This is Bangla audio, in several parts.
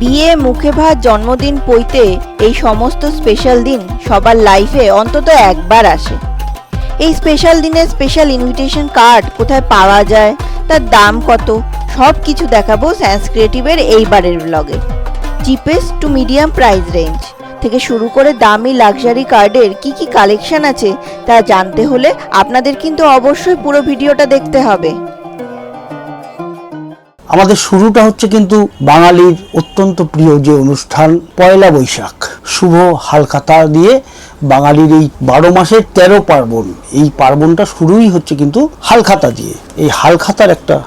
বিয়ে মুখে ভাত জন্মদিন পইতে এই সমস্ত স্পেশাল দিন সবার লাইফে অন্তত একবার আসে। এই স্পেশাল দিনে স্পেশাল ইনভিটেশন কার্ড কোথায় পাওয়া যায়, তার দাম কত সব কিছু দেখাবো সায়েন্স ক্রিয়েটিভের এইবারের ব্লগে cheapest to medium price range থেকে শুরু করে দামি লাক্সারি কার্ডের কি কি কালেকশন আছে, তা জানতে হলে আপনাদের কিন্তু অবশ্যই পুরো ভিডিওটা দেখতে হবে। আমাদের শুরুটা হচ্ছে কিন্তু বাঙালির অত্যন্ত প্রিয় যে অনুষ্ঠান পয়লা বৈশাখ। শুভ হালখাতা দিয়ে বাঙালির এই বারো মাসের তেরো পার্বণ। এই পার্বণটা শুরুই হচ্ছে কিন্তু হালখাতা দিয়ে। এই হালখাতার একটা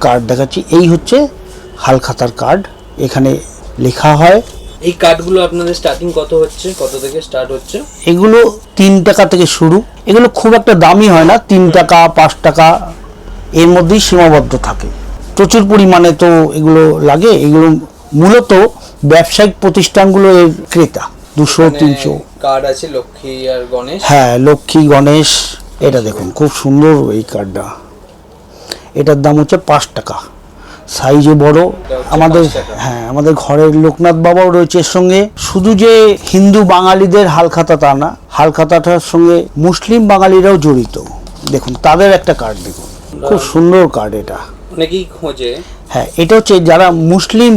কার্ড দেখাচ্ছি। এই হচ্ছে হালখাতার কার্ড এখানে লেখা হয় এই কার্ডগুলো আপনাদের স্টার্টিং কত হচ্ছে? কত থেকে স্টার্ট হচ্ছে? এগুলো তিন টাকা থেকে শুরু। এগুলো খুব একটা দামি হয় না। তিন টাকা পাঁচ টাকা। এর মধ্যেই সীমাবদ্ধ থাকে। প্রচুর পরিমাণে তো এগুলো লাগে। এগুলো মূলত ব্যবসায়িক প্রতিষ্ঠানগুলো এর ক্রেতা দুশো তিনশো। কার্ড আছে লক্ষ্মী আর গণেশ? হ্যাঁ লক্ষ্মী গণেশ এটা দেখুন খুব সুন্দর এই কার্ডটা এটার দাম হচ্ছে পাঁচ টাকা। সাইজে বড়। আমাদের হ্যাঁ আমাদের ঘরের লোকনাথ বাবাও রয়েছে এর সঙ্গে। শুধু যে হিন্দু বাঙালিদের হালখাতা তা না হালখাতাটার সঙ্গে মুসলিম বাঙালিরাও জড়িত। দেখুন তাদের একটা কার্ড দেখুন। খুব সুন্দর কার্ড এটা। অনেকেই খোঁজে। হ্যাঁ এটা হচ্ছে যারা মুসলিম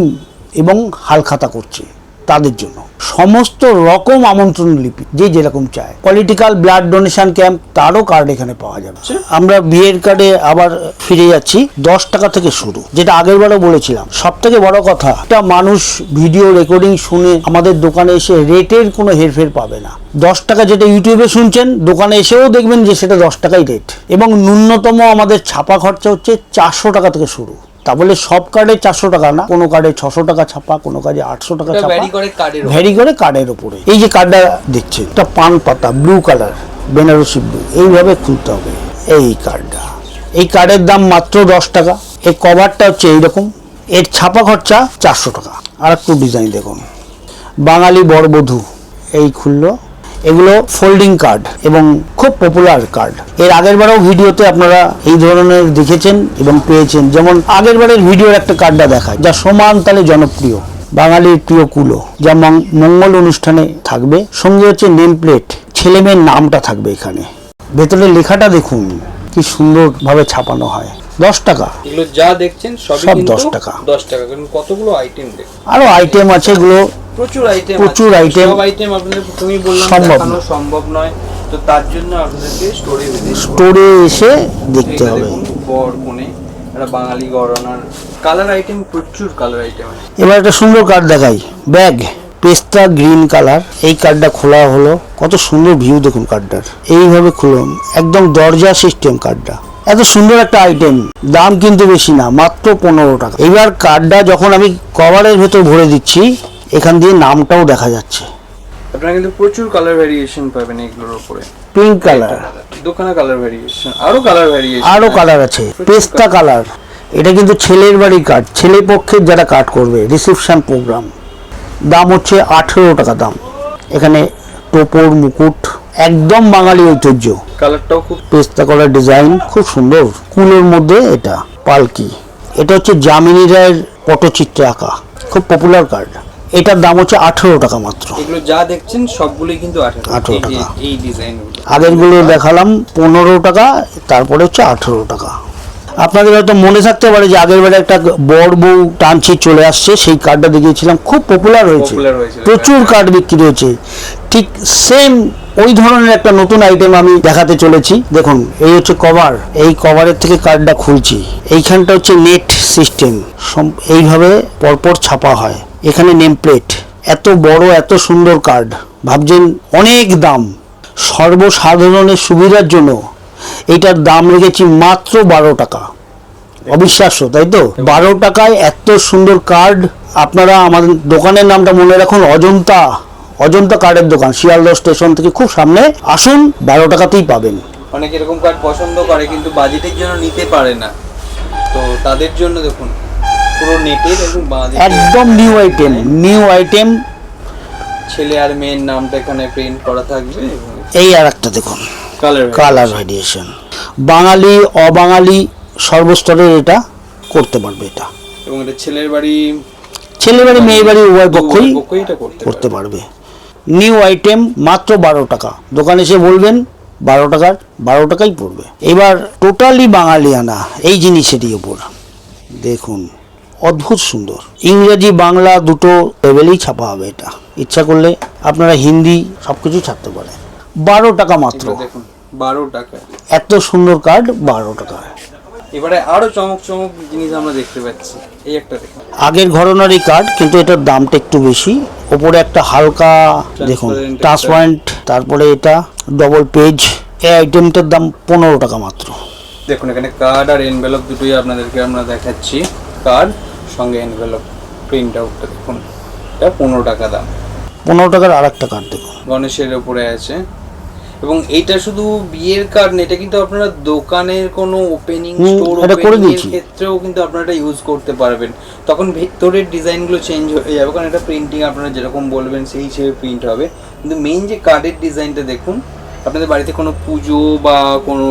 এবং হালখাতা করছে। তাদের জন্য। সমস্ত রকম আমন্ত্রণ লিপি যে যেরকম চায়। পলিটিক্যাল ব্লাড ডোনেশন ক্যাম্প তারও কার্ড এখানে পাওয়া যাবে। আমরা বিয়ের কার্ডে আবার ফিরে যাচ্ছি দশ টাকা থেকে শুরু যেটা আগের বারও বলেছিলাম। সব থেকে বড় কথা একটা মানুষ ভিডিও রেকর্ডিং শুনে আমাদের দোকানে এসে রেটের কোনো হেরফের পাবে না। দশ টাকা যেটা ইউটিউবে শুনছেন দোকানে এসেও দেখবেন যে সেটা দশ টাকাই রেট এবং ন্যূনতম আমাদের ছাপা খরচা হচ্ছে চারশো টাকা থেকে শুরু। তা বলে সব কার্ডে চারশো টাকা না কোনো কার্ডে ছশো টাকা ছাপা কোনো কার্ডে আটশো টাকা ছাপা। ভ্যারি করে কার্ডের উপরে। এই যে কার্ডটা দেখছেন একটা পান পাতা ব্লু কালার বেনারসি ব্লু এইভাবে খুলতে হবে এই কার্ডটা এই কার্ডের দাম মাত্র দশ টাকা এই কভারটা হচ্ছে এইরকম এর ছাপা খরচা চারশো টাকা। আর একটু ডিজাইন দেখুন। বাঙালি বরবধূ এই খুললো এগুলো ফোল্ডিং কার্ড এবং খুব পপুলার কার্ড এর আগের বারেও ভিডিওতে আপনারা এই ধরনের দেখেছেন এবং পেয়েছেন। যেমন আগের বারের ভিডিওর একটা কার্ডটা দেখায়, যা সমান তালে জনপ্রিয়, বাঙালির প্রিয় কুলো, যা মঙ্গল অনুষ্ঠানে থাকবে। সঙ্গে হচ্ছে নেম প্লেট ছেলে মেয়ের নামটা থাকবে এখানে। ভেতরে লেখাটা দেখুন, কি সুন্দরভাবে ছাপানো হয়। দশ টাকা। এগুলো যা দেখছেন সব কিন্তু 10 টাকা। দশ টাকা। কারণ কতগুলো আইটেম দেখুন আরও আইটেম আছে এগুলো। প্রচুর আইটেম প্রচুর item। সব আইটেম আপনাদের তুমি বললাম সম্ভব দেখানো নয়। সম্ভব নয়। তো তার জন্য আপনাদেরকে স্টোরে স্টোরে এসে দেখতে হবে। বর কোণে একটা বাঙালি গড়নার কালার আইটেম প্রচুর কালার আইটেম এবার একটা সুন্দর কার্ড দেখাই। ব্যাগ পেস্তা গ্রিন কালার এই কার্ডটা খোলা হলো। কত সুন্দর ভিউ দেখুন কার্ডটার এইভাবে খুলুন। একদম দরজা সিস্টেম কার্ডটা এত সুন্দর একটা আইটেম দাম কিন্তু বেশি না মাত্র পনেরো টাকা। এবার কার্ডটা যখন আমি কভারের ভেতর ভরে দিচ্ছি এখান দিয়ে নামটাও দেখা যাচ্ছে। আপনারা কিন্তু প্রচুর কালার ভ্যারিয়েশন পাবেন এগুলোর উপরে। পিঙ্ক কালার দোকানে কালার ভ্যারিয়েশন আরও কালার ভ্যারিয়েশন আরও কালার আছে। পেস্তা কালার এটা কিন্তু ছেলের বাড়ির কার্ড ছেলে পক্ষের যারা কার্ড করবে রিসেপশন প্রোগ্রাম দাম হচ্ছে আঠেরো টাকা দাম। এখানে টোপর মুকুট একদম বাঙালি ঐতিহ্য। কালারটাও খুব পেস্তা কলার ডিজাইন খুব সুন্দর। কুলের মধ্যে এটা পালকি। এটা হচ্ছে যামিনী রায়ের পটচিত্রে আঁকা। খুব পপুলার কার্ড এটার দাম হচ্ছে আঠেরো টাকা মাত্র। এগুলো যা দেখছেন সবগুলোই কিন্তু 18 18 এই যে টাকা। এই ডিজাইন আগেরগুলো দেখালাম পনেরো টাকা তারপরে হচ্ছে আঠেরো টাকা। আপনাদের হয়তো মনে থাকতে পারে যে আগের বারে একটা বড় বউ টানছি চলে আসছে সেই কার্ডটা দেখিয়েছিলাম খুব পপুলার হয়েছে প্রচুর কার্ড বিক্রি হয়েছে ঠিক সেম ওই ধরনের একটা নতুন আইটেম আমি দেখাতে চলেছি। দেখুন এই হচ্ছে কভার এই কভারের থেকে কার্ডটা খুলছি। এইখানটা হচ্ছে নেট সিস্টেম এইভাবে পরপর ছাপা হয়। এখানে নেম প্লেট এত বড় এত সুন্দর কার্ড ভাবছেন অনেক দাম। সর্বসাধারণের সুবিধার জন্য এটার দাম রেখেছি মাত্র বারো টাকা। অবিশ্বাস্য তাই তো? বারো টাকায় এত সুন্দর কার্ড আপনারা আমাদের দোকানের নামটা মনে রাখুন অজন্তা অজন্তা কার্ডের দোকান শিয়ালদহ স্টেশন থেকে খুব সামনে আসুন বারো টাকাতেই পাবেন। অনেক এরকম কার্ড পছন্দ করে কিন্তু বাজেটের জন্য নিতে পারে না। তো তাদের জন্য দেখুন পুরো নেটের এবং একদম নিউ আইটেম নিউ আইটেম ছেলে আর মেয়ের নামটা এখানে প্রিন্ট করা থাকবে এই আর একটা দেখুন। কালার ভ্যারিয়েশন বাঙালি অবাঙালি সর্বস্তরের এটা করতে পারবে এটা। এবং এটা ছেলের বাড়ি ছেলে বাড়ি মেয়ে বাড়ি উভয় পক্ষই করতে করতে পারবে। নিউ আইটেম মাত্র বারো টাকা। দোকানে এসে বলবেন বারো টাকার বারো টাকাই পড়বে। এবার টোটালি বাঙালিয়ানা এই জিনিসেরই ওপর দেখুন অদ্ভুত সুন্দর। ইংরেজি বাংলা দুটো লেভেলেই ছাপা হবে এটা। ইচ্ছা করলে আপনারা হিন্দি সব কিছু ছাপতে পারেন। বারো টাকা মাত্র। দেখুন বারো টাকা। এত সুন্দর কার্ড বারো টাকা। এবারে আরও চমক চমক জিনিস আমরা দেখতে পাচ্ছি। এই একটা দেখুন। আগের ঘরনারই কার্ড কিন্তু এটার দামটা একটু বেশি। ওপরে একটা হালকা দেখুন। ট্রান্সপারেন্ট তারপরে এটা ডবল পেজ এই আইটেমটার দাম পনেরো টাকা মাত্র। দেখুন এখানে কার্ড আর এনভেলপ দুটোই আপনাদেরকে আমরা দেখাচ্ছি। কার্ড সঙ্গে এনভেলপ প্রিন্ট আউটটা দেখুন। এটা পনেরো টাকা দাম। পনেরো টাকার আর একটা কার্ড দেখুন। গণেশের ওপরে আছে। এবং এটা শুধু বিয়ের কার্ড না এটা কিন্তু আপনারা দোকানের কোনো ওপেনিং স্টোর ওপেনিং এর ক্ষেত্রেও কিন্তু আপনারা এটা ইউজ করতে পারবেন। তখন ভেতরের ডিজাইনগুলো চেঞ্জ হয়ে যাবে কারণ এটা প্রিন্টিং আপনারা যেরকম বলবেন সেই হিসেবে প্রিন্ট হবে। কিন্তু মেইন যে কার্ডের ডিজাইনটা দেখুন আপনাদের বাড়িতে কোনো পুজো বা কোনো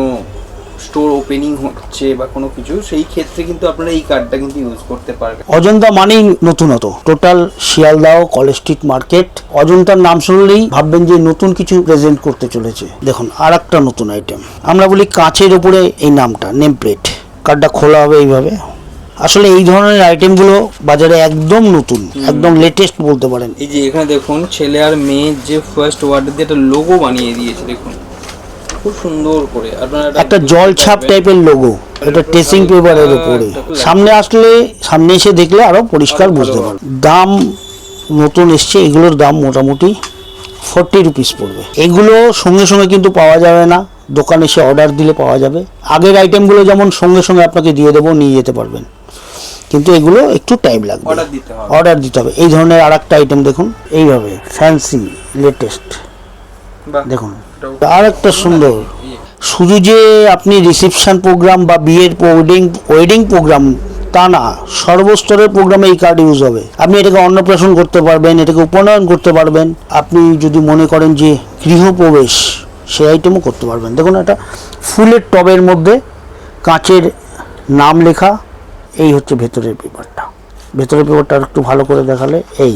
স্টোর ওপেনিং হচ্ছে বা কোনো কিছু সেই ক্ষেত্রে কিন্তু আপনারা এই কার্ডটা কিন্তু ইউজ করতে পারবেন। অজন্তা মানেই নতুনত টোটাল শিয়ালদাও কলেজ স্ট্রিট মার্কেট অজন্তার নাম শুনলেই ভাববেন যে নতুন কিছু প্রেজেন্ট করতে চলেছে। দেখুন আর একটা নতুন আইটেম আমরা বলি কাঁচের উপরে এই নামটা নেম প্লেট কার্ডটা খোলা হবে এইভাবে। আসলে এই ধরনের আইটেমগুলো বাজারে একদম নতুন একদম লেটেস্ট বলতে পারেন। এই যে এখানে দেখুন ছেলে আর মেয়ের যে ফার্স্ট ওয়ার্ডের দিয়ে একটা লোগো বানিয়ে দিয়েছে দেখুন। খুব সুন্দর করে। একটা জল ছাপ টাইপের লোগো এটা টেসিং পেপারের উপরে। সামনে আসলে সামনে এসে দেখলে আরও পরিষ্কার বুঝতে পারবেন। দাম নতুন এসছে এগুলোর দাম মোটামুটি ফর্টি রুপিস পড়বে। এগুলো সঙ্গে সঙ্গে কিন্তু পাওয়া যাবে না। দোকানে এসে অর্ডার দিলে পাওয়া যাবে। আগের আইটেমগুলো যেমন সঙ্গে সঙ্গে আপনাকে দিয়ে দেবো নিয়ে যেতে পারবেন। কিন্তু এগুলো একটু টাইম লাগবে। অর্ডার দিতে হবে। অর্ডার দিতে হবে। এই ধরনের আর একটা আইটেম দেখুন। এইভাবে ফ্যান্সি লেটেস্ট দেখুন। আর একটা সুন্দর। শুধু যে আপনি রিসেপশন প্রোগ্রাম বা বিয়ের ওয়েডিং ওয়েডিং প্রোগ্রাম তা না সর্বস্তরের প্রোগ্রামে এই কার্ড ইউজ হবে। আপনি এটাকে অন্নপ্রাশন করতে পারবেন এটাকে উপনয়ন করতে পারবেন। আপনি যদি মনে করেন যে গৃহপ্রবেশ সেই আইটেমও করতে পারবেন। দেখুন একটা ফুলের টবের মধ্যে কাঁচের নাম লেখা এই হচ্ছে ভেতরের পেপারটা ভেতরের পেপারটা একটু ভালো করে দেখালে এই।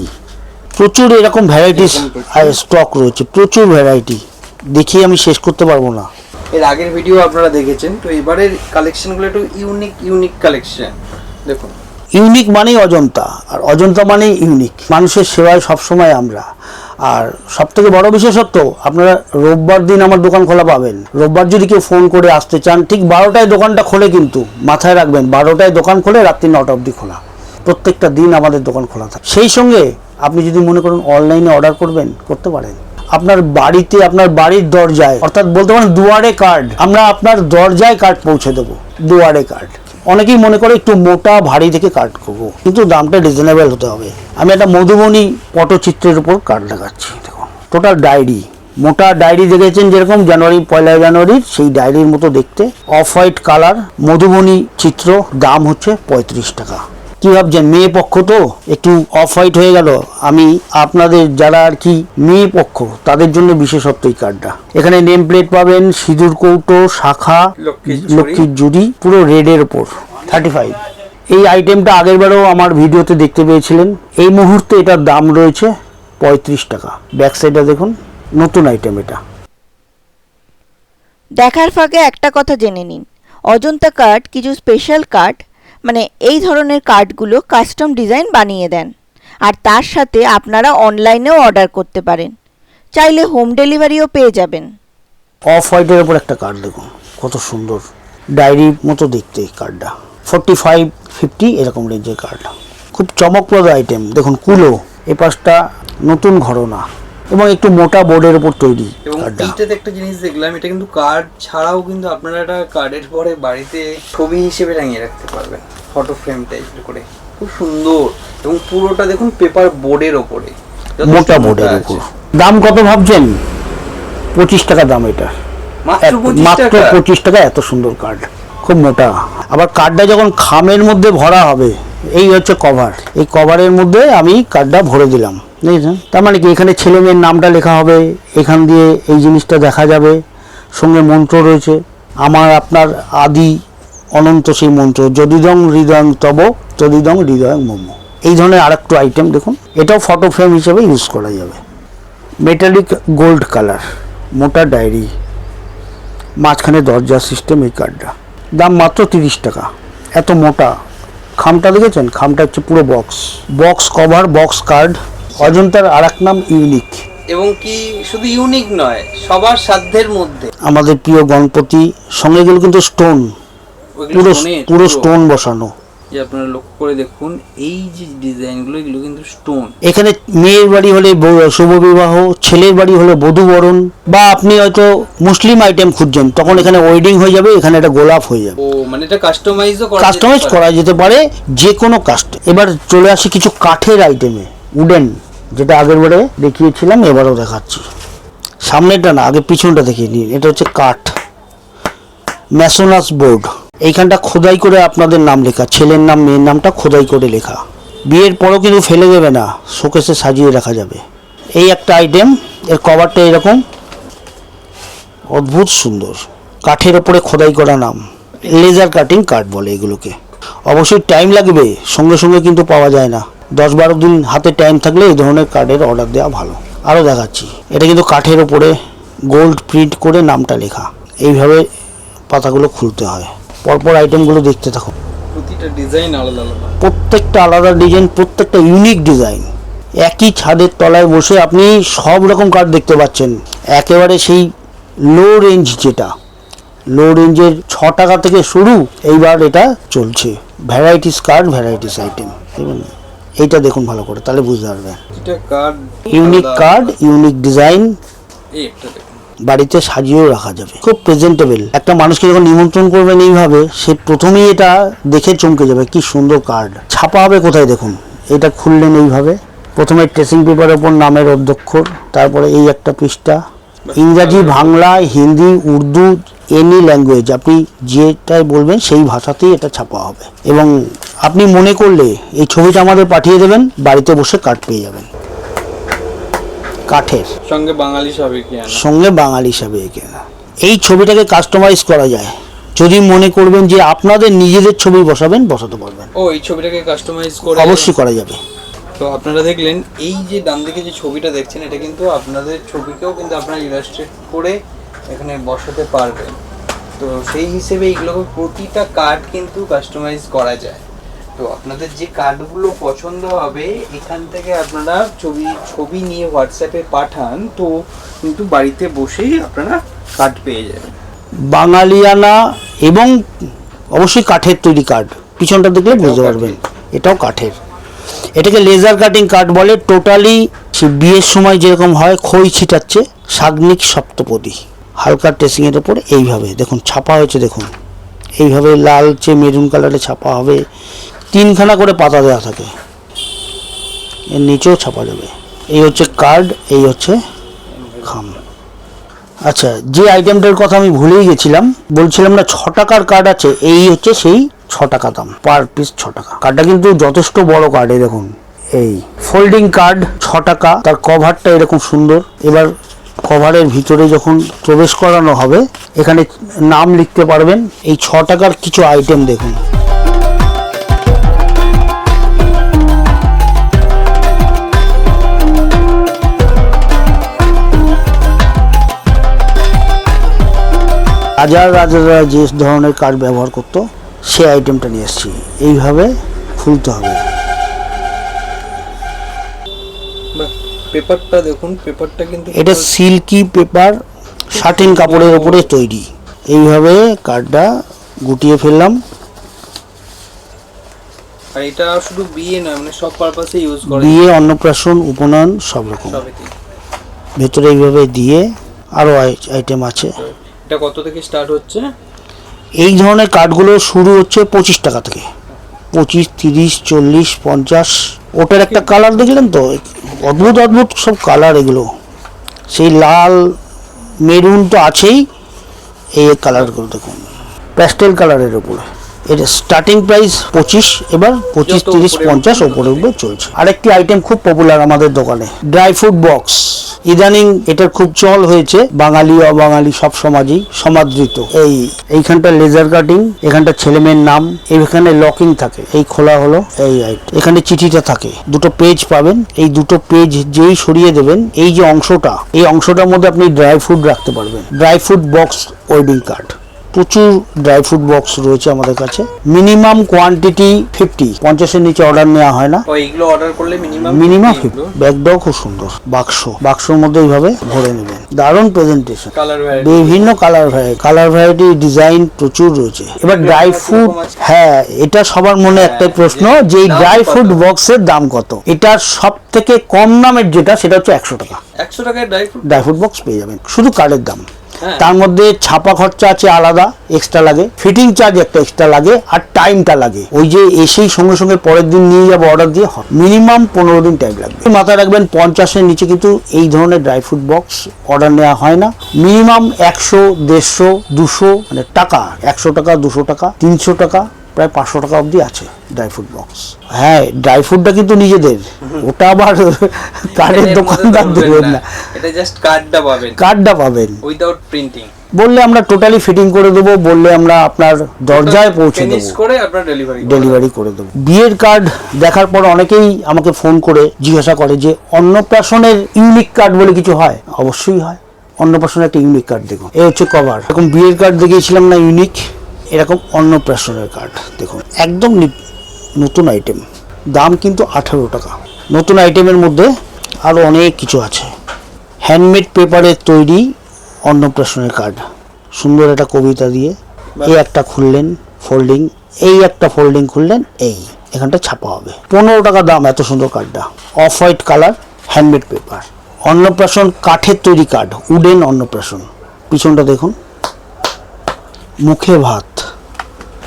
প্রচুর এরকম ভ্যারাইটিস স্টক রয়েছে প্রচুর ভ্যারাইটি দেখিয়ে আমি শেষ করতে পারব না। এর আগের ভিডিও আপনারা দেখেছেন তো এবারের কালেকশনগুলো একটু ইউনিক ইউনিক কালেকশন দেখুন। ইউনিক মানেই অজন্তা আর অজন্তা মানেই ইউনিক মানুষের সেবায় সবসময় আমরা। আর সব থেকে বড় বিশেষত্ব আপনারা রোববার দিন আমার দোকান খোলা পাবেন। রোববার যদি কেউ ফোন করে আসতে চান ঠিক বারোটায় দোকানটা খোলে কিন্তু মাথায় রাখবেন বারোটায় দোকান খোলে রাত্রি নটা অবধি খোলা। প্রত্যেকটা দিন আমাদের দোকান খোলা থাকে। সেই সঙ্গে আপনি যদি মনে করেন অনলাইনে অর্ডার করবেন করতে পারেন। আপনার বাড়িতে, আপনার বাড়ির দরজায়, অর্থাৎ বলতে পারেন দুয়ারে কার্ড, আমরা আপনার দরজায় কার্ড পৌঁছে দেবো, দুয়ারে কার্ড। অনেকেই মনে করে একটু মোটা, ভারী থেকে কার্ড করব, কিন্তু দামটা রিজনেবল হতে হবে। আমি একটা মধুবনী পটচিত্রের উপর কার্ড লাগাচ্ছি, দেখুন। টোটাল ডায়েরি মোটা ডায়েরি দেখেছেন যেরকম জানুয়ারি, পয়লা জানুয়ারির, সেই ডায়েরির মতো দেখতে। অফ হোয়াইট কালার মধুবনী চিত্র, দাম হচ্ছে পঁয়ত্রিশ টাকা। কি ভাবছেন? মেয়ে পক্ষ তো? একটু অফ হোয়াইট হয়ে গেল। আমি আপনাদের যারা আর কি মেয়ে পক্ষ তাদের জন্য বিশেষত্ব এই কার্ডটা এখানে নেম প্লেট পাবেন সিঁদুর কৌটো শাখা লক্ষ্মীর জুড়ি পুরো রেডের ওপর থার্টি ফাইভ এই আইটেমটা আগেরবারও আমার ভিডিওতে দেখতে পেয়েছিলেন। এই মুহূর্তে এটার দাম রয়েছে পঁয়ত্রিশ টাকা। ব্যাক সাইডে দেখুন নতুন আইটেম এটা। দেখার ফাঁকে একটা কথা জেনে নিন। অজন্তা কার্ড কিছু স্পেশাল কার্ড মানে এই ধরনের কার্ডগুলো কাস্টম ডিজাইন বানিয়ে দেন। আর তার সাথে আপনারা অনলাইনেও অর্ডার করতে পারেন। চাইলে হোম ডেলিভারিও পেয়ে যাবেন। অফ হোয়াইটের ওপর একটা কার্ড দেখুন। কত সুন্দর। ডায়েরির মতো দেখতে এই কার্ডটা ফোরটি ফাইভ ফিফটি এরকম রেঞ্জের কার্ডটা খুব চমকপ্রদ আইটেম দেখুন, কুলো। এ পাশটা নতুন ঘরনা। এবং একটু মোটা বোর্ডের ওপর তৈরি এবং এইটাতে একটা জিনিস দেখলাম এটা কিন্তু কার্ড ছাড়াও কিন্তু আপনারা এটা কার্ডের পরে বাড়িতে ছবি হিসেবে টাঙিয়ে রাখতে পারবেন ফটো ফ্রেম টাইপের করে। খুব সুন্দর। এবং পুরোটা দেখুন পেপার বোর্ডের ওপরে। মোটা বোর্ডের আছে। উপর। দাম কত ভাবছেন? পঁচিশ টাকা দাম এটা। মাত্র পঁচিশ টাকা। এত সুন্দর কার্ড খুব মোটা। আবার কার্ডটা যখন খামের মধ্যে ভরা হবে এই হচ্ছে কভার এই কভারের মধ্যে আমি কার্ডটা ভরে দিলাম। বুঝেছেন তার মানে কি এখানে ছেলে মেয়ের নামটা লেখা হবে, এখান দিয়ে এই জিনিসটা দেখা যাবে, সঙ্গে মন্ত্র রয়েছে। আমার, আপনার আদি অনন্ত সেই মন্ত্র, যদিদং হৃদয়ং তব, তদিদং হৃদয়ং মম। এই ধরনের আরেকটু আইটেম দেখুন। এটাও ফটো ফ্রেম হিসেবে ইউজ করা যাবে। মেটালিক গোল্ড কালার মোটা ডায়েরি, মাঝখানে দরজা সিস্টেম এই কার্ডটা দাম মাত্র তিরিশ টাকা। এত মোটা। খামটা দেখেছেন? খামটা হচ্ছে পুরো box box cover box card অজন্তার আর এক নাম ইউনিক। এবং কি শুধু ইউনিক নয় সবার সাধ্যের মধ্যে। আমাদের প্রিয় গণপতি সঙ্গে গেলে কিন্তু স্টোন পুরো পুরো স্টোন বসানো। যে আপনারা লক্ষ্য করে দেখুন এই যে ডিজাইনগুলো এগুলো কিন্তু স্টোন এখানে মেয়ের বাড়ি হলে শুভ বিবাহ ছেলের বাড়ি হলে বধূ বরণ বা আপনি হয়তো মুসলিম আইটেম খুঁজছেন তখন এখানে ওয়েডিং হয়ে যাবে এখানে একটা গোলাপ হয়ে যাবে। ও মানে এটা কাস্টমাইজও করা কাস্টমাইজ করা যেতে পারে যে কোনো কাস্ট এবার চলে আসি কিছু কাঠের আইটেমে উডেন যেটা আগের বারে দেখিয়েছিলাম, এবারও দেখাচ্ছি। সামনেটা না, আগে পিছনটা দেখিয়ে নিন এটা হচ্ছে কাঠ। ম্যাসোনাস বোর্ড। এইখানটা খোদাই করে আপনাদের নাম লেখা। ছেলের নাম, মেয়ের নামটা খোদাই করে লেখা। বিয়ের পরও কিন্তু ফেলে দেবে না। শোকেসে সাজিয়ে রাখা যাবে। এই একটা আইটেম এর কভারটা এরকম। অদ্ভুত সুন্দর। কাঠের ওপরে খোদাই করা নাম। লেজার কাটিং কাঠ বলে এগুলোকে। অবশ্যই টাইম লাগবে। সঙ্গে সঙ্গে কিন্তু পাওয়া যায় না। দশ বারো দিন হাতে টাইম থাকলে এই ধরনের কার্ডের অর্ডার দেওয়া ভালো। আরও দেখাচ্ছি। এটা কিন্তু কাঠের ওপরে গোল্ড প্রিন্ট করে নামটা লেখা। এইভাবে পাতাগুলো খুলতে হয়। পরপর আইটেমগুলো দেখতে থাকো। প্রতিটা ডিজাইন আলাদা আলাদা। প্রত্যেকটা আলাদা ডিজাইন প্রত্যেকটা ইউনিক ডিজাইন একই ছাদের তলায় বসে আপনি সব রকম কার্ড দেখতে পাচ্ছেন। একেবারে সেই লো রেঞ্জ যেটা। লো রেঞ্জের ছ টাকা থেকে শুরু এইবার এটা চলছে। ভ্যারাইটিস কার্ড ভ্যারাইটিস আইটেম এইটা দেখুন ভালো করে তাহলে বুঝতে card unique card unique design বাড়িতে সাজিয়েও রাখা যাবে। খুব প্রেজেন্টেবল একটা মানুষকে যখন নিমন্ত্রণ করবেন এইভাবে সে প্রথমেই এটা দেখে চমকে যাবে কি সুন্দর কার্ড ছাপা হবে কোথায় দেখুন? এটা খুললেন এইভাবে। প্রথমে ট্রেসিং পেপারের ওপর নামের অধ্যক্ষর তারপরে এই একটা পৃষ্ঠা। ইংরাজি বাংলা হিন্দি উর্দু এনি ল্যাঙ্গুয়েজ আপনি যেটাই বলবেন সেই ভাষাতেই এটা ছাপা হবে। এবং আপনি মনে করলে এই ছবিটা আমাদের পাঠিয়ে দেবেন বাড়িতে বসে কার্ড পেয়ে যাবেন। কাঠের। সঙ্গে বাঙালি আনা? সঙ্গে বাঙালি হিসাবে এঁকে এই ছবিটাকে কাস্টমাইজ করা যায়। যদি মনে করবেন যে আপনাদের নিজেদের ছবি বসাবেন বসাতে পারবেন। ও এই ছবিটাকে কাস্টমাইজ করে অবশ্যই করা যাবে। তো আপনারা দেখলেন এই যে ডান দিকে যে ছবিটা দেখছেন এটা কিন্তু আপনাদের ছবিকেও কিন্তু আপনারা ইলাস্ট্রেট করে এখানে বসাতে পারবেন তো সেই হিসেবে এইগুলোকে প্রতিটা কার্ড কিন্তু কাস্টমাইজ করা যায়। তো আপনাদের যে কার্ডগুলো পছন্দ হবে এখান থেকে আপনারা ছবি ছবি নিয়ে হোয়াটসঅ্যাপে পাঠান তো কিন্তু বাড়িতে বসেই আপনারা কার্ড পেয়ে যাবেন। বাঙালিয়ানা এবং অবশ্যই কাঠের তৈরি কার্ড পিছনটা দেখলে বুঝতে পারবেন। এটাও কাঠের। এটাকে লেজার কাটিং কার্ড বলে টোটালি বিয়ের সময় যেরকম হয় খই ছিটাচ্ছে সাগ্নিক সপ্তপদী। হালকা ট্রেসিংয়ের ওপর এইভাবে, দেখুন, ছাপা হয়েছে, দেখুন। এইভাবে লালচে মেরুন কালারে ছাপা হবে। তিনখানা করে পাতা দেওয়া থাকে। এর নিচেও ছাপা যাবে। এই হচ্ছে কার্ড এই হচ্ছে খাম। আচ্ছা যে আইটেমটার কথা আমি ভুলেই গেছিলাম, বলছিলাম না, ছ টাকার কার্ড আছে, এই হচ্ছে সেই ছ টাকা দাম। পার পিস ছ টাকা। কার্ডটা কিন্তু যথেষ্ট বড় কার্ড দেখুন। এই ফোল্ডিং কার্ড ছ টাকা, তার কভারটা এরকম সুন্দর। এবার কভারের ভিতরে যখন প্রবেশ করানো হবে, এখানে নাম লিখতে পারবেন। এই ছ টাকার কিছু আইটেম দেখুন। রাজার রাজারা যে ধরনের কার্ড ব্যবহার করতো সেই আইটেমটা নিয়ে এসেছি। এইভাবে খুলতে হবে। পেপারটা দেখুন পেপারটা কিন্তু এটা সিল্কি পেপার শার্টিন কাপড়ের ওপরে তৈরি। এইভাবে কার্ডটা গুটিয়ে ফেললাম। আর এটা শুধু বিয়ে নয় মানে সব পারপাসে ইউজ করে বিয়ে অন্নপ্রাশন উপনয়ন সব রকম। ভেতরে এইভাবে দিয়ে আরও আইটেম আছে। এটা কত থেকে স্টার্ট হচ্ছে? এই ধরনের কার্ডগুলো শুরু হচ্ছে পঁচিশ টাকা থেকে। পঁচিশ তিরিশ চল্লিশ পঞ্চাশ ওটার একটা কালার দেখলেন তো? অদ্ভুত অদ্ভুত সব কালার এগুলো। সেই লাল মেরুন তো আছেই। এই কালারগুলো দেখুন। প্যাস্টেল কালারের উপরে। এটা স্টার্টিং প্রাইস পঁচিশ এবার পঁচিশ তিরিশ পঞ্চাশ ওপরে উপরে চলছে। আরেকটি আইটেম খুব পপুলার আমাদের দোকানে ড্রাই ফ্রুট বক্স ইদানিং এটার খুব চল হয়েছে বাঙালি অবাঙালি সব সমাজেই সমাদৃত। এই এইখানটা লেজার কাটিং এখানটা ছেলে মেয়ের নাম এখানে লকিং থাকে। এই খোলা হলো এই right। এখানে চিঠিটা থাকে। দুটো পেজ পাবেন এই দুটো পেজ যেই সরিয়ে দেবেন এই যে অংশটা এই অংশটার মধ্যে আপনি ড্রাই ফ্রুট রাখতে পারবেন। Dry fruit box wedding card প্রচুর ড্রাই ফ্রুট বক্স রয়েছে আমাদের কাছে। মিনিমাম কোয়ান্টিটি ফিফটি পঞ্চাশের নিচে অর্ডার নেওয়া হয় না। এইগুলো অর্ডার করলে মিনিমাম মিনিমাম ব্যাগটাও খুব সুন্দর। বাক্স। বাক্সর মধ্যে এইভাবে ভরে নেবেন। দারুণ প্রেজেন্টেশন বিভিন্ন colour variety colour variety design প্রচুর রয়েছে। এবার ড্রাই ফ্রুট হ্যাঁ এটা সবার মনে একটাই প্রশ্ন যে ড্রাই? ফ্রুট বক্সের দাম কত? এটার সব থেকে কম দামের যেটা সেটা হচ্ছে একশো টাকা। একশো টাকায় ড্রাই ফ্রুট বক্স পেয়ে যাবেন। শুধু কার্ডের দাম। হ্যাঁ। তার মধ্যে ছাপা খরচা আছে আলাদা এক্সট্রা লাগে। ফিটিং চার্জ একটা এক্সট্রা লাগে আর টাইমটা লাগে। ওই যে এসেই সঙ্গে সঙ্গে পরের দিন নিয়ে যাব অর্ডার দিয়ে মিনিমাম পনেরো দিন টাইম লাগবে। মাথায় রাখবেন, পঞ্চাশের নিচে কিন্তু এই ধরনের ড্রাই ফ্রুট বক্স অর্ডার নেওয়া হয় না। মিনিমাম একশো, দেড়শো, দুশো মানে টাকা। একশো টাকা, দুশো টাকা, তিনশো টাকা প্রায় পাঁচশো টাকা অবধি আছে ড্রাই ফ্রুট বক্স হ্যাঁ ড্রাই ফ্রুটটা কিন্তু নিজেদের। ওটা আবার কার্ডের দোকানদার দেবেন না। এটা জাস্ট কার্ডটা পাবেন। কার্ডটা পাবেন। উইদাউট প্রিন্টিং বললে আমরা টোটালি ফিটিং করে দেবো বললে আমরা আপনার দরজায় পৌঁছে দেবো। করে আপনার ডেলিভারি ডেলিভারি করে দেবো। বিয়ের কার্ড দেখার পর অনেকেই আমাকে ফোন করে জিজ্ঞাসা করে যে অন্নপ্রাশনের ইউনিক কার্ড বলে কিছু হয়? অবশ্যই হয়। অন্নপ্রাশনের একটা ইউনিক কার্ড দেখুন। এই হচ্ছে কভার এরকম বিয়ের কার্ড দেখিয়েছিলাম না ইউনিক এরকম অন্নপ্রাশনের কার্ড দেখুন। একদম নতুন আইটেম দাম কিন্তু আঠারো টাকা। নতুন আইটেমের মধ্যে আরও অনেক কিছু আছে। হ্যান্ডমেড পেপারের তৈরি অন্নপ্রাশনের কার্ড। সুন্দর একটা কবিতা দিয়ে এই একটা খুললেন ফোল্ডিং এই একটা ফোল্ডিং খুললেন এই এখানটা ছাপা হবে। পনেরো টাকা দাম এত সুন্দর কার্ডটা। Off white colour handmade paper Annaprashan কাঠের তৈরি কার্ড উডেন অন্নপ্রাশন পিছনটা দেখুন। মুখে ভাত।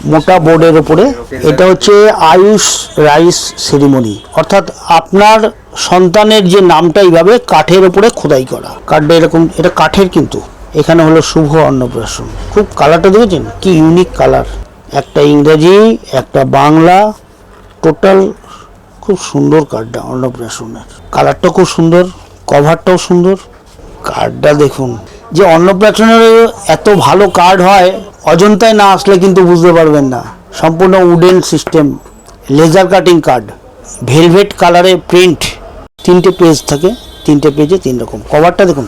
মোটা বোর্ডের ওপরে এটা হচ্ছে আয়ুষ রাইস সেরিমনি। অর্থাৎ আপনার সন্তানের যে নামটা এইভাবে কাঠের ওপরে খোদাই করা। কাঠটা এরকম, এটা কাঠের কিন্তু। এখানে হলো শুভ অন্নপ্রাশন। খুব কালারটা দেখেছেন? কি ইউনিক কালার একটা ইংরেজি, একটা বাংলা টোটাল খুব সুন্দর কার্ডটা অন্নপ্রাশনের। কালারটা খুব সুন্দর কভারটাও সুন্দর। কার্ডটা দেখুন। যে অন্নপ্রাশনের এত ভালো কার্ড হয় অজন্তায় না আসলে কিন্তু বুঝতে পারবেন না। সম্পূর্ণ wooden system laser cutting card velvet কালারে প্রিন্ট তিনটে পেজ থাকে তিনটে পেজে তিন রকম। কভারটা দেখুন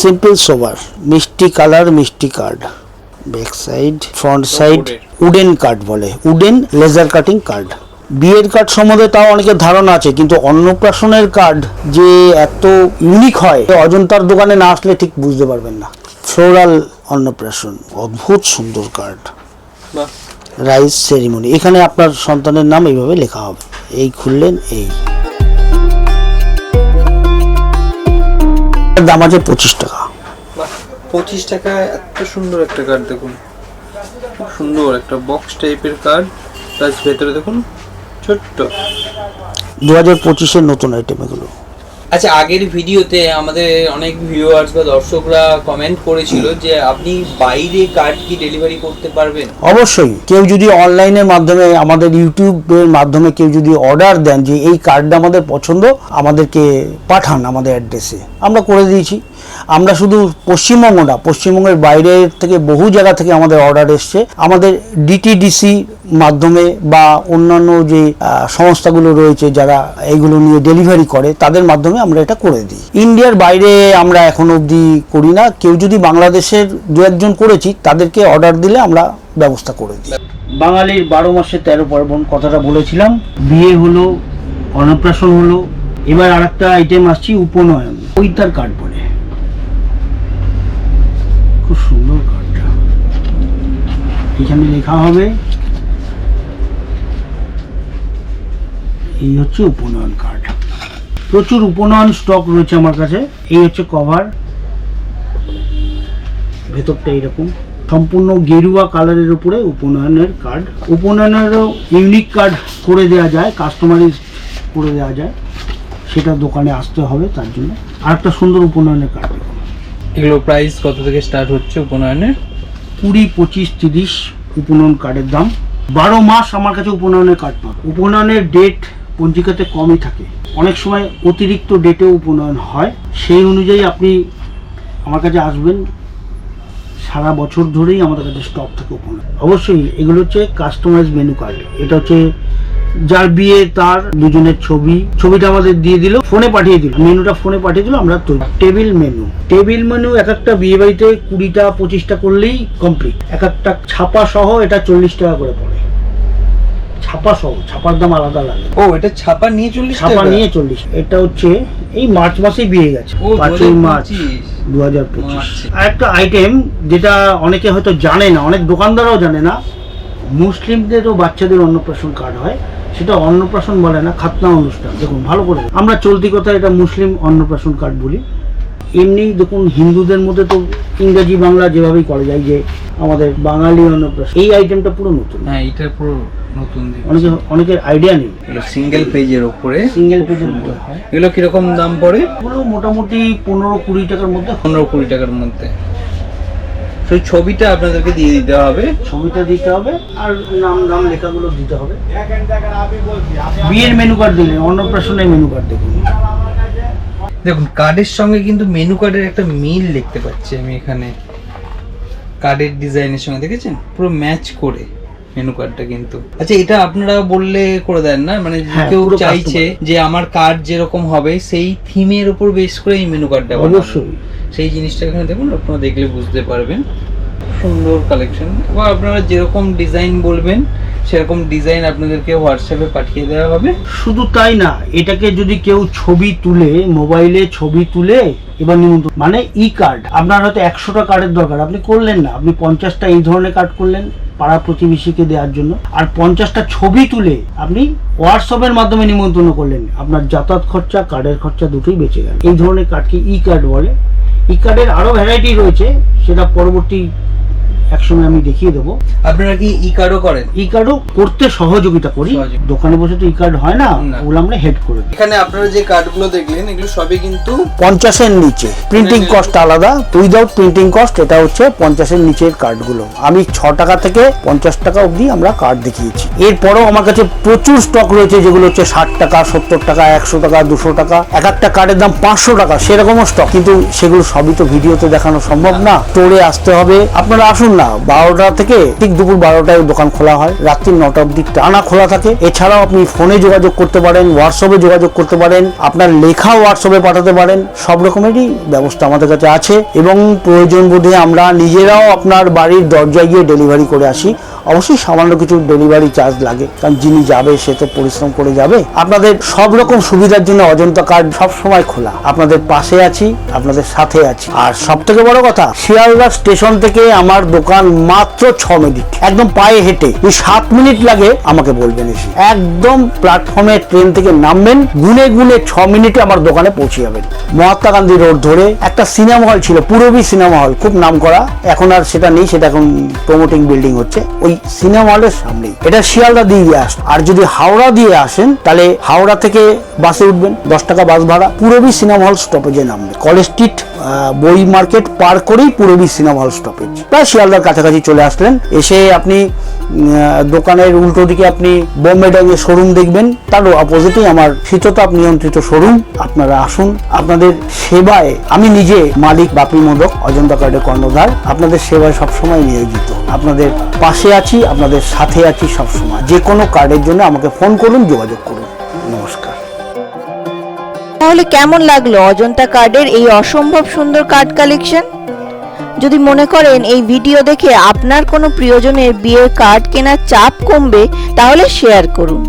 সিম্পল সোবার মিষ্টি কালার মিষ্টি card back side front side wooden card বলে উডেন লেজার কাটিং কার্ড বিয়ের কার্ড সম্বন্ধে তাও অনেকের ধারণা আছে কিন্তু অন্নপ্রাশনের কার্ড যে এত ইউনিক হয় অজন্তার দোকানে না আসলে ঠিক বুঝতে পারবেন না। ফ্লোরাল অন্নপ্রাশন অদ্ভুত সুন্দর কার্ড রাইস সেরিমনি এখানে আপনার সন্তানের নাম এইভাবে লেখা হবে। এই খুললেন এই। দাম আছে পঁচিশ টাকা। পঁচিশ টাকায় এত সুন্দর একটা কার্ড দেখুন। খুব সুন্দর একটা বক্স টাইপের কার্ড প্লাস ভেতরে দেখুন ছোট্ট। দু হাজার পঁচিশের নতুন আইটেম এগুলো। আচ্ছা আগের ভিডিওতে আমাদের অনেক ভিউয়ার্স বা দর্শকরা কমেন্ট করেছিল যে আপনি বাইরে কার্ড কি ডেলিভারি করতে পারবেন? অবশ্যই। কেউ যদি অনলাইনের মাধ্যমে আমাদের ইউটিউবের মাধ্যমে কেউ যদি অর্ডার দেন যে এই কার্ডটা আমাদের পছন্দ আমাদেরকে পাঠান আমাদের অ্যাড্রেসে আমরা করে দিয়েছি। আমরা শুধু পশ্চিমবঙ্গ না পশ্চিমবঙ্গের বাইরে থেকে বহু জায়গা থেকে আমাদের অর্ডার এসছে। আমাদের ডিটিডিসি মাধ্যমে বা অন্যান্য যে সংস্থাগুলো রয়েছে যারা এইগুলো নিয়ে ডেলিভারি করে, তাদের মাধ্যমে আমরা এটা করে দিই। ইন্ডিয়ার বাইরে আমরা এখন অবধি করি না। কেউ যদি বাংলাদেশের দু একজন করেছি, তাদেরকে অর্ডার দিলে আমরা ব্যবস্থা করে দিই। বাঙালির বারো মাসে তেরো পার্বণ কথাটা বলেছিলাম। বিয়ে হলো, অন্নপ্রাশন হলো, এবার আর একটা আইটেম আসছি, উপনয়ন। ওইটার কার্ড বলে খুব সুন্দর কার্ডটা এখানে লেখা হবে, এই হচ্ছে উপনয়ন কার্ড প্রচুর উপনয়ন স্টক রয়েছে আমার কাছে। এই হচ্ছে কভার ভেতরটা এইরকম। সম্পূর্ণ গেরুয়া কালারের উপরে উপনয়নের কার্ড উপনয়নেরও ইউনিক কার্ড করে দেওয়া যায় কাস্টমাইজ করে দেওয়া যায়। সেটা দোকানে আসতে হবে তার জন্য। আর একটা সুন্দর উপনয়নের কার্ড এগুলো প্রাইস কত থেকে স্টার্ট হচ্ছে উপনয়নের কুড়ি, পঁচিশ, তিরিশ উপনয়ন কার্ডের দাম। বারো মাস আমার কাছে উপনয়নের কার্ড পাবে। উপনয়নের ডেট পঞ্জিকাতে কমই থাকে। অনেক সময় অতিরিক্ত ডেটেও উপনয়ন হয়। সেই অনুযায়ী আপনি আমার কাছে আসবেন। সারা বছর ধরেই আমাদের কাছে স্টক থাকে উপনয়ন। অবশ্যই এগুলো হচ্ছে কাস্টমাইজ মেনু কার্ড এটা হচ্ছে যার বিয়ে তার দুজনের ছবি ছবিটা আমাদের দিয়ে দিল ফোনে পাঠিয়ে দিল। মেনুটা ফোনে পাঠিয়ে দিল আমরা তৈরি টেবিল মেনু। টেবিল মেনু এক একটা বিয়ে বাড়িতে কুড়িটা পঁচিশটা করলেই কমপ্লিট এক একটা ছাপা সহ এটা চল্লিশ টাকা করে পড়ে। ছাপা সহ ছাপার দাম আলাদা লাগে। ও এটা ছাপা নিয়ে চল্লিশ ছাপা নিয়ে চল্লিশ। এটা হচ্ছে এই মার্চ মাসেই বিয়ে গেছে। পাঁচই মার্চ দু হাজার পঁচিশ। আর একটা আইটেম যেটা অনেকে হয়তো জানে না অনেক দোকানদারও জানে না। মুসলিমদেরও বাচ্চাদের অন্নপ্রাশন কার্ড হয়। সেটা অন্নপ্রাশন বলে না খাতনা অনুষ্ঠান। দেখুন ভালো করে। আমরা চলতি কথা এটা মুসলিম অন্নপ্রাশন কার্ড বলি। এমনি দেখুন হিন্দুদের মধ্যে তো ইংরেজি বাংলা যেভাবেই করা যায় যে আমাদের বাঙালি অন্নপ্রাশন। এই আইটেমটা পুরো নতুন। হ্যাঁ এটা পুরো নতুন অনেকে অনেকের আইডিয়া নেই। এগুলো সিঙ্গেল পেজের উপরে। সিঙ্গেল পেজের মধ্যে হয় এগুলো কীরকম দাম পড়ে? এগুলো মোটামুটি পনেরো কুড়ি টাকার মধ্যে। পনেরো কুড়ি টাকার মধ্যে। সেই ছবিটা আপনাদেরকে দিয়ে দিতে হবে। ছবিটা দিতে হবে আর নাম নাম লেখাগুলো দিতে হবে। বিয়ের মেনু কার্ড দিলেন অন্নপ্রাশনের মেনু কার্ড দেখুন। দেখুন কার্ডের সঙ্গে কিন্তু মেনু কার্ডের একটা মিল দেখতে পাচ্ছি আমি এখানে। কার্ডের ডিজাইনের সঙ্গে দেখেছেন? পুরো ম্যাচ করে মেনু কার্ডটা কিন্তু। আচ্ছা এটা আপনারা বললে করে দেন না? মানে হ্যাঁ, কেউ চাইছে যে আমার কার্ড যেরকম হবে সেই থিমের উপর বেস করে এই মেনু কার্ডটা অবশ্যই। সেই জিনিসটা এখানে দেখুন, আপনারা দেখলে বুঝতে পারবেন। সুন্দর কালেকশন বা আপনারা যেরকম ডিজাইন বলবেন, সেরকম ডিজাইন আপনাদেরকে হোয়াটসঅ্যাপে পাঠিয়ে দেওয়া হবে। শুধু তাই না, এটাকে যদি কেউ ছবি তুলে মোবাইলে ছবি তুলে, এবার নিমন্ত্রণ মানে ই কার্ড আপনার হয়তো একশোটা কার্ডের দরকার। আপনি করলেন না, আপনি পঞ্চাশটা এই ধরনের কার্ড করলেন পাড়া প্রতিবেশীকে দেওয়ার জন্য। আর পঞ্চাশটা ছবি তুলে আপনি হোয়াটসঅ্যাপের মাধ্যমে নিমন্ত্রণ করলেন। আপনার যাতায়াত খরচা কার্ডের খরচা দুটোই বেঁচে গেল। এই ধরনের কার্ডকে ই কার্ড বলে। আরও আরও ভ্যারাইটি রয়েছে সেটা পরবর্তী একসঙ্গে আমি দেখিয়ে দেবো। আপনারা কি ই কার্ডও করেন? ই কার্ডও করতে সহযোগিতা করি। দোকানে বসে তো ই কার্ড হয় না না। ওগুলো আমরা হেড করে দিই। এখানে আপনারা যে কার্ডগুলো দেখলেন এগুলো সবই কিন্তু পঞ্চাশের নিচে। প্রিন্টিং কস্ট আলাদা। উইদাউট প্রিন্টিং কস্ট এটা হচ্ছে পঞ্চাশের নিচের কার্ডগুলো আমি ছ টাকা থেকে পঞ্চাশ টাকা অবধি আমরা কার্ড দেখিয়েছি। এরপরেও আমার কাছে প্রচুর স্টক রয়েছে যেগুলো হচ্ছে ষাট টাকা সত্তর টাকা একশো টাকা দুশো টাকা। এক একটা কার্ডের দাম পাঁচশো টাকা সেরকমও স্টক কিন্তু সেগুলো সবই তো ভিডিওতে দেখানো সম্ভব না। স্টোরে আসতে হবে। আপনারা আসুন না, বারোটা থেকে ঠিক দুপুর বারোটায় দোকান খোলা হয়। রাত্রি নটা অব্দি টানা খোলা থাকে। এছাড়াও আপনি ফোনে যোগাযোগ করতে পারেন, হোয়াটসঅ্যাপে যোগাযোগ করতে পারেন, আপনার লেখা হোয়াটসঅ্যাপে পাঠাতে পারেন, সব রকমেরই ব্যবস্থা আমাদের কাছে আছে এবং প্রয়োজন বোধে আমরা নিজেরাও আপনার বাড়ির দরজায় গিয়ে ডেলিভারি করে আসি। অবশ্যই সামান্য কিছু ডেলিভারি চার্জ লাগে, কারণ যিনি যাবে, সে তো পরিশ্রম করে যাবে। আপনাদের সব রকম সুবিধার জন্য অজন্তা কার্ড সব সময় খোলা। আপনাদের পাশে আছি, আপনাদের সাথে আছি। আর সব থেকে বড় কথা, শিয়ালদা স্টেশন থেকে আমার দোকান মাত্র ছ মিনিট, একদম পায়ে হেঁটে। ওই সাত মিনিট লাগে আমাকে বলবেন এসে। একদম প্ল্যাটফর্মে ট্রেন থেকে নামবেন, গুনে গুনে ছ মিনিটে আমার দোকানে পৌঁছে যাবেন। মহাত্মা গান্ধী রোড ধরে একটা সিনেমা হল ছিল, পুরবী সিনেমা হল খুব নাম করা এখন আর সেটা নেই, সেটা এখন প্রমোটিং বিল্ডিং হচ্ছে। ওই সিনেমা হলের সামনেই। এটা শিয়ালদা দিয়ে আস আর যদি হাওড়া দিয়ে আসেন, তাহলে হাওড়া থেকে বাসে উঠবেন, দশ টাকা বাস ভাড়া। পুরবী সিনেমা হল স্টপেজে নামবে। কলেজ স্ট্রিট বই মার্কেট পার করেই পুরবী সিনেমা হল স্টপেজ প্রায় শিয়ালদার কাছাকাছি চলে আসলেন। এসে আপনি দোকানের উল্টো দিকে আপনি বোম্বে ডাঙ্গে শোরুম দেখবেন। তার অপোজিটেই আমার শীততাপ নিয়ন্ত্রিত শোরুম। আপনারা আসুন। আপনাদের সেবায় আমি নিজে মালিক বাপি মোদক, অজন্তা কার্ডের কর্ণধার। আপনাদের সেবায় সবসময় নিয়োজিত। আপনাদের পাশে আছি, আপনাদের সাথে আছি সবসময়। যে কোনো কার্ডের জন্য আমাকে ফোন করুন, যোগাযোগ করুন। নমস্কার। তাহলে কেমন লাগল অজন্তা কার্ডের এই অসম্ভব সুন্দর কার্ড কালেকশন? যদি মনে করেন এই ভিডিও দেখে আপনার কোনো প্রিয়জনের বিয়ের কার্ড কেনার চাপ কমবে, তাহলে শেয়ার করুন।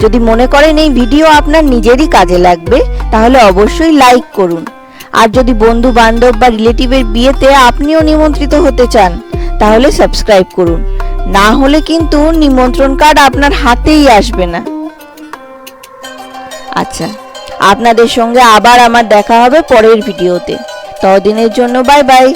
যদি মনে করেন এই ভিডিও আপনার নিজেরই কাজে লাগবে, তাহলে অবশ্যই লাইক করুন। আর যদি বন্ধু বান্ধব বা রিলেটিভের বিয়েতে আপনিও নিমন্ত্রিত হতে চান তাহলে সাবস্ক্রাইব করুন। না হলে কিন্তু নিমন্ত্রণ কার্ড আপনার হাতেই আসবে না। আচ্ছা আপনাদের সঙ্গে আবার আমার দেখা হবে পরের ভিডিওতে ততদিনের জন্য বাই বাই